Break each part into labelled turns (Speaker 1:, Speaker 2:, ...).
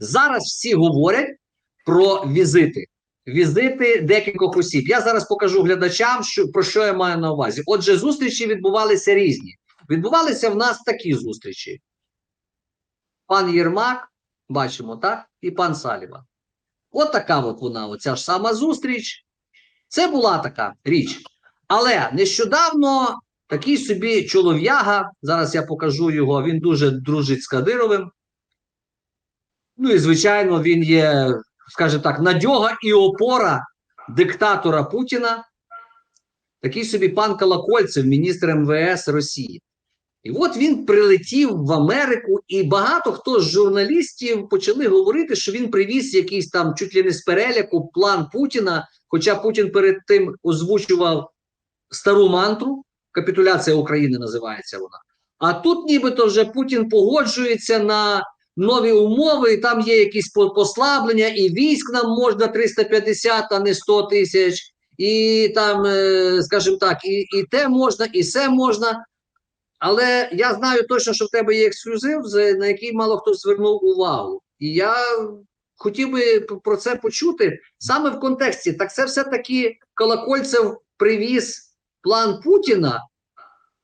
Speaker 1: Зараз всі говорять про візити. Візити декількох осіб. Я зараз покажу глядачам, що, про що я маю на увазі. Отже, зустрічі відбувалися різні. Відбувалися в нас такі зустрічі. Пан Єрмак, бачимо, так? І пан Саліван. От така от вона, оця ж сама зустріч. Це була така річ. Але нещодавно такий собі чолов'яга, зараз я покажу його, він дуже дружить з Кадировим. Ну і звичайно, він є, скажімо так, надьога і опора диктатора Путіна. Такий собі пан Колокольцев, міністр МВС Росії. І от він прилетів в Америку, і багато хто з журналістів почали говорити, що він привіз якийсь там чуть ли не з переляку план Путіна. Хоча Путін перед тим озвучував стару мантру, капітуляція України називається вона. А тут нібито вже Путін погоджується на нові умови, і там є якісь послаблення, і військ нам можна 350, а не 100 тисяч, і там, е, скажімо так, і, і те можна, і все можна. Але я знаю точно, що в тебе є ексклюзив, на який мало хто звернув увагу. І я хотів би про це почути саме в контексті. Так це все-таки Колокольцев привіз план Путіна,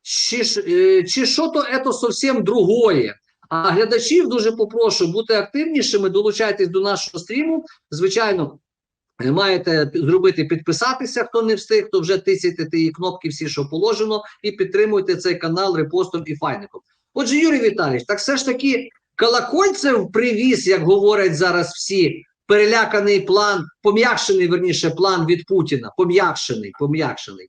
Speaker 1: чи, е, чи що то це зовсім другое. А глядачів дуже попрошу бути активнішими, долучайтесь до нашого стріму. Звичайно, маєте зробити підписатися, хто не встиг, то вже тисяйте ті кнопки, всі, що положено, і підтримуйте цей канал репостом і файником. Отже, Юрій Віталійович, так все ж таки Колокольцев привіз, як говорять зараз всі, переляканий план, пом'якшений, верніше, план від Путіна. Пом'якшений, пом'якшений.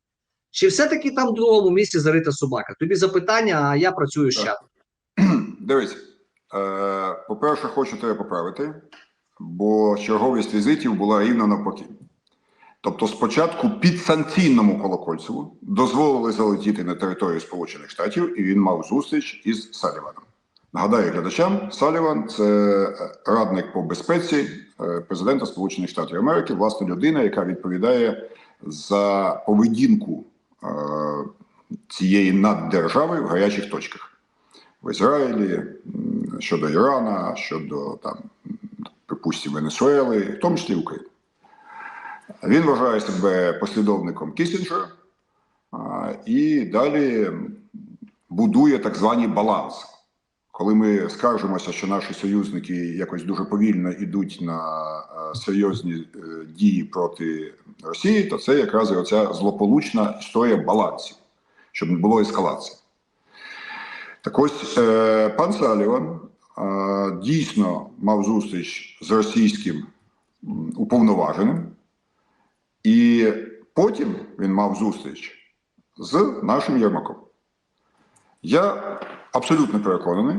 Speaker 1: Чи все-таки там в другому місці зарита собака? Тобі запитання, а я працюю з чатом.
Speaker 2: Дивись, е, по-перше, хочу тебе поправити, бо черговість візитів була рівно навпаки. Тобто, спочатку підсанкційному Колокольцеву дозволили залетіти на територію Сполучених Штатів, і він мав зустріч із Саліваном. Нагадаю глядачам, Саліван це е, радник по безпеці е, президента Сполучених Штатів Америки, власне, людина, яка відповідає за поведінку цієї наддержави в гарячих точках в Ізраїлі, щодо Ірана, щодо там, припустимо, Венесуели, в тому числі України. Він вважає себе послідовником Кісінджера і далі будує так званий баланс. Коли ми скаржимося, що наші союзники якось дуже повільно йдуть на е, серйозні е, дії проти Росії, то це якраз і оця злополучна історія балансів, щоб не було ескалації. Так ось е, пан Саліван е, дійсно мав зустріч з російським уповноваженим, і потім він мав зустріч з нашим Єрмаком. Я абсолютно переконаний,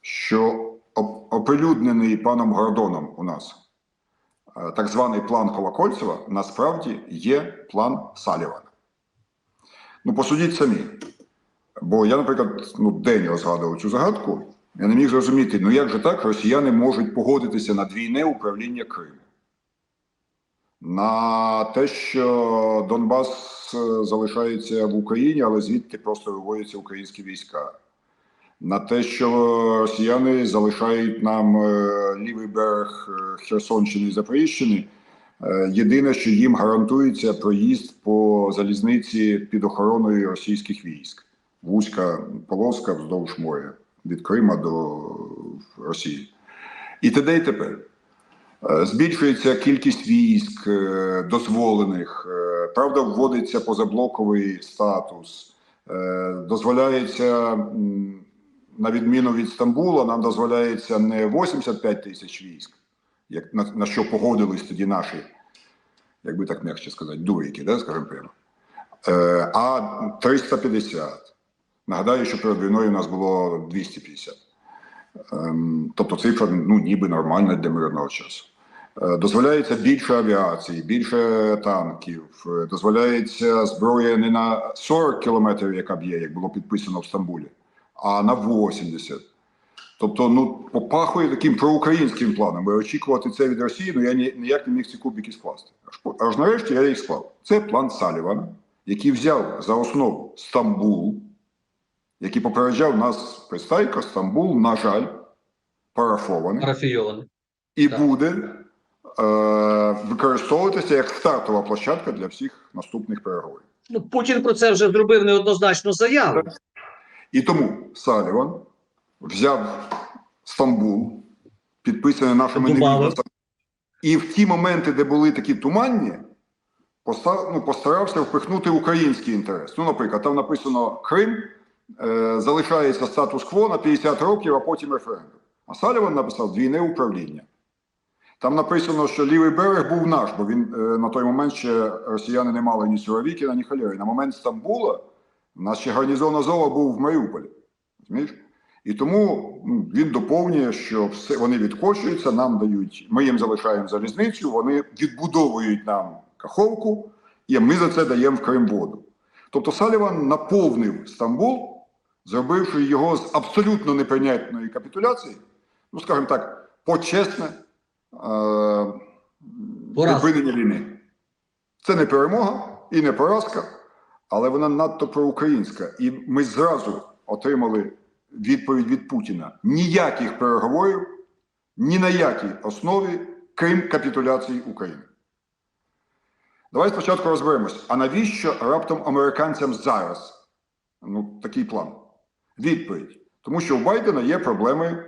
Speaker 2: що оприлюднений паном Гордоном у нас е, так званий план Колокольцева насправді є план Салівана. Ну, посудіть самі. Бо я, наприклад, ну, день розгадував цю загадку, я не міг зрозуміти, ну як же так росіяни можуть погодитися на двійне управління Криму, на те, що Донбас е, залишається в Україні, але звідти просто виводяться українські війська, на те, що росіяни залишають нам е, лівий берег е, Херсонщини і Запоріжжини. Єдине, що їм гарантується проїзд по залізниці під охороною російських військ вузька полоска вздовж моря від Крима до Росії. І т.д. і тепер. Е, Збільшується кількість військ е, дозволених, е, правда, вводиться позаблоковий статус, е, дозволяється, на відміну від Стамбула, нам дозволяється не 85 тисяч військ, як на, на що погодились тоді наші, як би так м'якше сказати, дурики, да, скажімо прямо, е, а 350. Нагадаю, що перед війною у нас було 250. Ем, тобто цифра ну, ніби нормальна для мирного часу. Е, Дозволяється більше авіації, більше танків, е, дозволяється зброя не на 40 кілометрів, яка б'є, як було підписано в Стамбулі, а на 80. Тобто, ну, попахує таким проукраїнським планом. І очікувати це від Росії, ну я ні- ніяк не міг ці кубики скласти. Аж нарешті я їх склав. Це план Салівана, який взяв за основу Стамбул, який попереджав нас Пристайко, Стамбул, на жаль, парафований.
Speaker 1: Парафійований.
Speaker 2: і
Speaker 1: Так.
Speaker 2: буде е, використовуватися як стартова площадка для всіх наступних переговорів.
Speaker 1: Ну, Путін про це вже зробив неоднозначну заяву.
Speaker 2: І тому Саліван взяв Стамбул, підписаний нашими невідомцями, і в ті моменти, де були такі туманні, поста- ну, постарався впихнути український інтерес. Ну, наприклад, там написано Крим залишається статус-кво на 50 років, а потім референдум. А Саліван написав двійне управління. Там написано, що лівий берег був наш, бо він е, на той момент ще росіяни не мали ні Суровікіна, ні Халєри. На момент Стамбула у нас ще гарнізон Азова був в Маріуполі. Розумієш? І тому ну, він доповнює, що все вони відкочуються, нам дають, ми їм залишаємо залізницю, вони відбудовують нам Каховку, і ми за це даємо в Крим воду. Тобто Саліван наповнив Стамбул, зробивши його з абсолютно неприйнятної капітуляції, ну скажімо так, почесне е- припинення війни. Це не перемога і не поразка, але вона надто проукраїнська. І ми зразу отримали відповідь від Путіна: ніяких переговорів, ні на якій основі, крім капітуляції України. Давай спочатку розберемось, а навіщо раптом американцям зараз ну, такий план? Відповідь. Тому що у Байдена є проблеми е,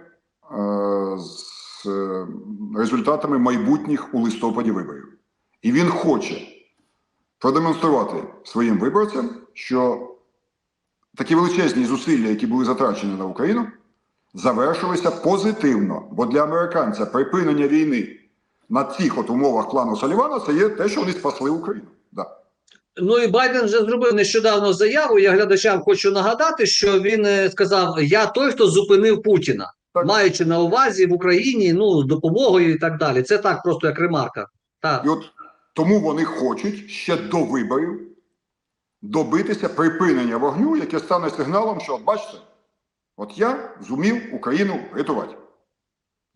Speaker 2: з е, результатами майбутніх у листопаді виборів. І він хоче продемонструвати своїм виборцям, що такі величезні зусилля, які були затрачені на Україну, завершилися позитивно. Бо для американця припинення війни на цих от умовах плану Салівана це є те, що вони спасли Україну. Да.
Speaker 1: Ну і Байден вже зробив нещодавно заяву. Я глядачам хочу нагадати, що він е, сказав: Я той, хто зупинив Путіна,
Speaker 2: Так.
Speaker 1: маючи на увазі в Україні ну з допомогою і так далі. Це так просто як ремарка. Так.
Speaker 2: І от тому вони хочуть ще до виборів добитися припинення вогню, яке стане сигналом, що, от бачите, от я зумів Україну рятувати.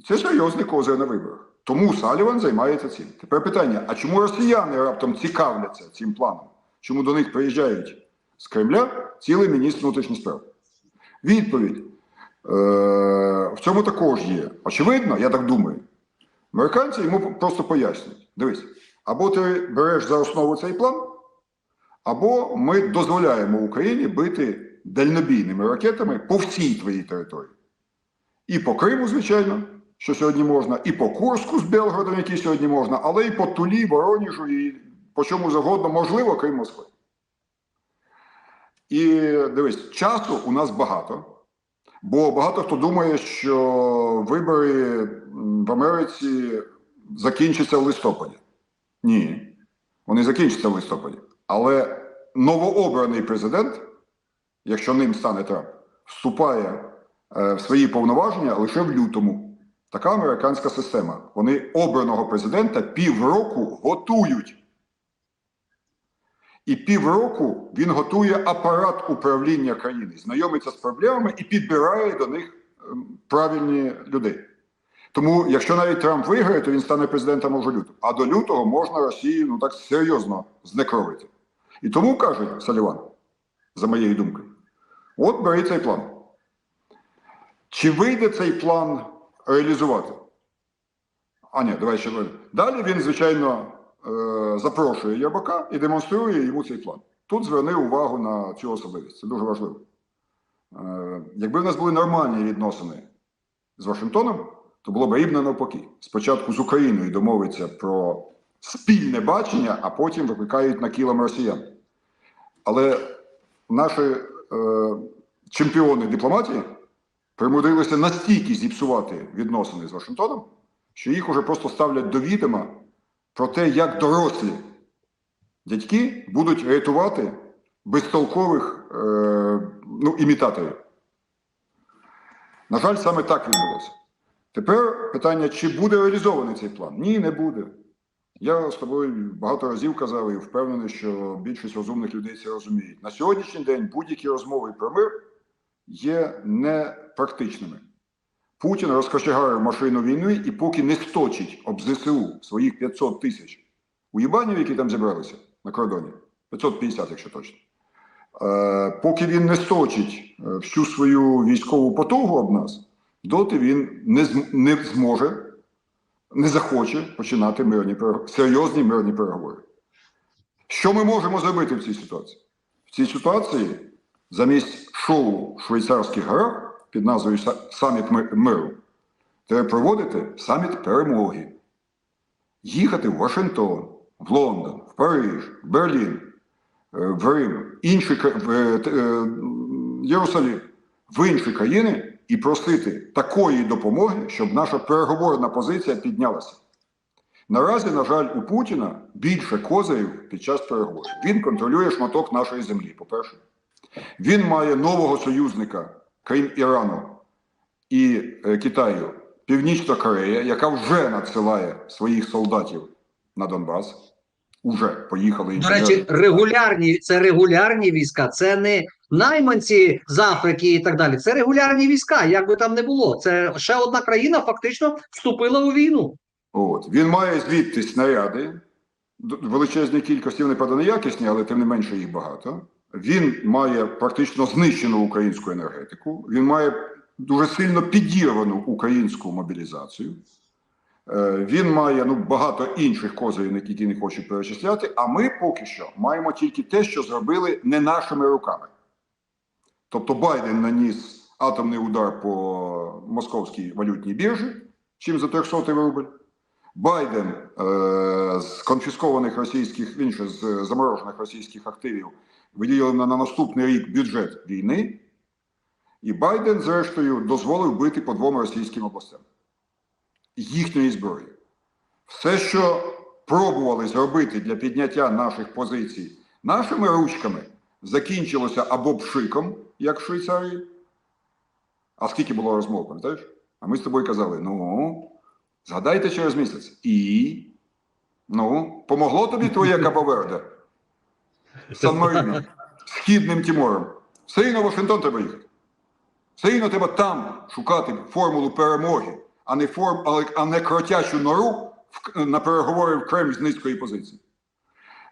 Speaker 2: Це серйозний козир на виборах. Тому Саліван займається цим. Тепер питання: а чому росіяни раптом цікавляться цим планом? Чому до них приїжджають з Кремля цілий міністр внутрішніх справ? Відповідь. Е, в цьому також є. Очевидно, я так думаю. Американці йому просто пояснюють: дивись, або ти береш за основу цей план, або ми дозволяємо Україні бити дальнобійними ракетами по всій твоїй території. І по Криму, звичайно, що сьогодні можна, і по Курську з Белгородом, який сьогодні можна, але і по Тулі, Вороніжу, і по чому завгодно, можливо, крім Москви. І дивись, часу у нас багато. Бо багато хто думає, що вибори в Америці закінчаться в листопаді. Ні, вони закінчаться в листопаді. Але новообраний президент, якщо ним стане Трамп, вступає е, в свої повноваження лише в лютому. Така американська система. Вони обраного президента півроку готують. І півроку він готує апарат управління країни, знайомиться з проблемами і підбирає до них ем, правильні людей. Тому, якщо навіть Трамп виграє, то він стане президентом уже лютого. А до лютого можна Росію ну так серйозно знекровити. І тому каже Саліван, за моєю думкою, от бери цей план. Чи вийде цей план реалізувати? А ні, давай ще далі. Він, звичайно, е, запрошує Єрбака і демонструє йому цей план. Тут зверни увагу на цю особливість. Це дуже важливо. Е, якби в нас були нормальні відносини з Вашингтоном, то було б рівно навпаки. Спочатку з Україною домовиться про спільне бачення, а потім викликають на кілом росіян. Але наші е, чемпіони дипломатії примудрилися настільки зіпсувати відносини з Вашингтоном, що їх уже просто ставлять до відома про те, як дорослі дядьки будуть рятувати безтолкових е, ну, імітаторів. На жаль, саме так відбулося. Тепер питання, чи буде реалізований цей план? Ні, не буде. Я з тобою багато разів казав і впевнений, що більшість розумних людей це розуміють. На сьогоднішній день будь-які розмови про мир є непрактичними. Путін розкочегарив машину війни і поки не сточить об ЗСУ своїх 500 тисяч уїбанів, які там зібралися на кордоні, 550, якщо точно. Е, поки він не сточить е, всю свою військову потугу об нас, доти він не, не зможе не захоче починати мирні серйозні мирні переговори. Що ми можемо зробити в цій ситуації? В цій ситуації замість шоу швейцарських горах під назвою Саміт миру треба проводити саміт перемоги. Їхати в Вашингтон, в Лондон, в Париж, в Берлін, е, в Рим, інші в е, е, м, Єрусалим, в інші країни і просити такої допомоги, щоб наша переговорна позиція піднялася. Наразі, на жаль, у Путіна більше козирів під час переговорів. Він контролює шматок нашої землі, по-перше. Він має нового союзника, крім Ірану і е, Китаю, Північна Корея, яка вже надсилає своїх солдатів на Донбас. Уже поїхали
Speaker 1: До речі, регулярні це регулярні війська, це не найманці з Африки і так далі. Це регулярні війська, як би там не було. Це ще одна країна фактично вступила у війну.
Speaker 2: От. Він має звідти снаряди, величезні кількості, вони, правда, не якісні, але тим не менше їх багато. Він має практично знищену українську енергетику, він має дуже сильно підірвану українську мобілізацію. Е, Він має ну, багато інших козирів, які не хочу перечисляти. А ми поки що маємо тільки те, що зробили не нашими руками. Тобто Байден наніс атомний удар по московській валютній біржі, чим за 300 рубль. Байден е, з конфіскованих російських він ще з заморожених російських активів виділив на, на наступний рік бюджет війни, і Байден, зрештою, дозволив бити по двом російським областям їхньої зброї. Все, що пробували зробити для підняття наших позицій нашими ручками, закінчилося або пшиком, як в Швейцарії. А скільки було розмов, пам'ятаєш? А ми з тобою казали: ну, згадайте через місяць. І. Ну, помогло тобі твоє Кабоверде? Сан Марино, Східним Тімором. Все рівно Вашингтон треба їхати. Все рівно треба там шукати формулу перемоги, а не форм, але, а не кротячу нору в, на переговори в Кремль з низької позиції.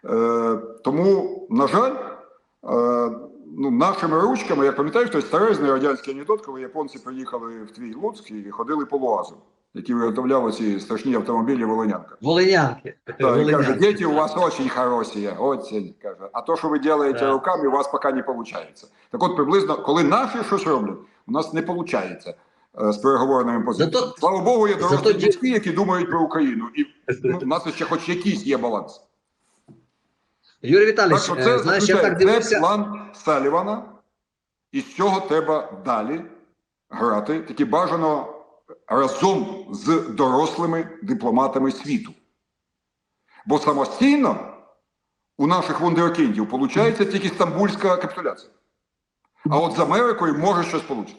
Speaker 2: Е, тому, на жаль, е, ну, нашими ручками, я пам'ятаю, той старезний радянський анекдот, коли японці приїхали в твій Луцьк і ходили по Луазу, які виготовляли ці страшні автомобілі Волинянка.
Speaker 1: Волинянки.
Speaker 2: Да, и каже, дети у вас очень хорошие, очень, каже. А то, що ви робите
Speaker 1: Да.
Speaker 2: руками, у вас поки не виходить. Так от приблизно, коли наші щось роблять, у нас не виходить е, з переговорними позиціями.
Speaker 1: Зато-
Speaker 2: Слава Богу, є дорослі
Speaker 1: зато
Speaker 2: дітки, які думають про Україну. І ну, у нас ще хоч якийсь є баланс.
Speaker 1: Юрій
Speaker 2: Так
Speaker 1: Віталійович,
Speaker 2: що
Speaker 1: е,
Speaker 2: це,
Speaker 1: знаєш, я так
Speaker 2: заключає, це план Салівана, і з цього треба далі грати, таки бажано разом з дорослими дипломатами світу. Бо самостійно у наших вундеркіндів виходить тільки стамбульська капітуляція. А от з Америкою може щось вийти.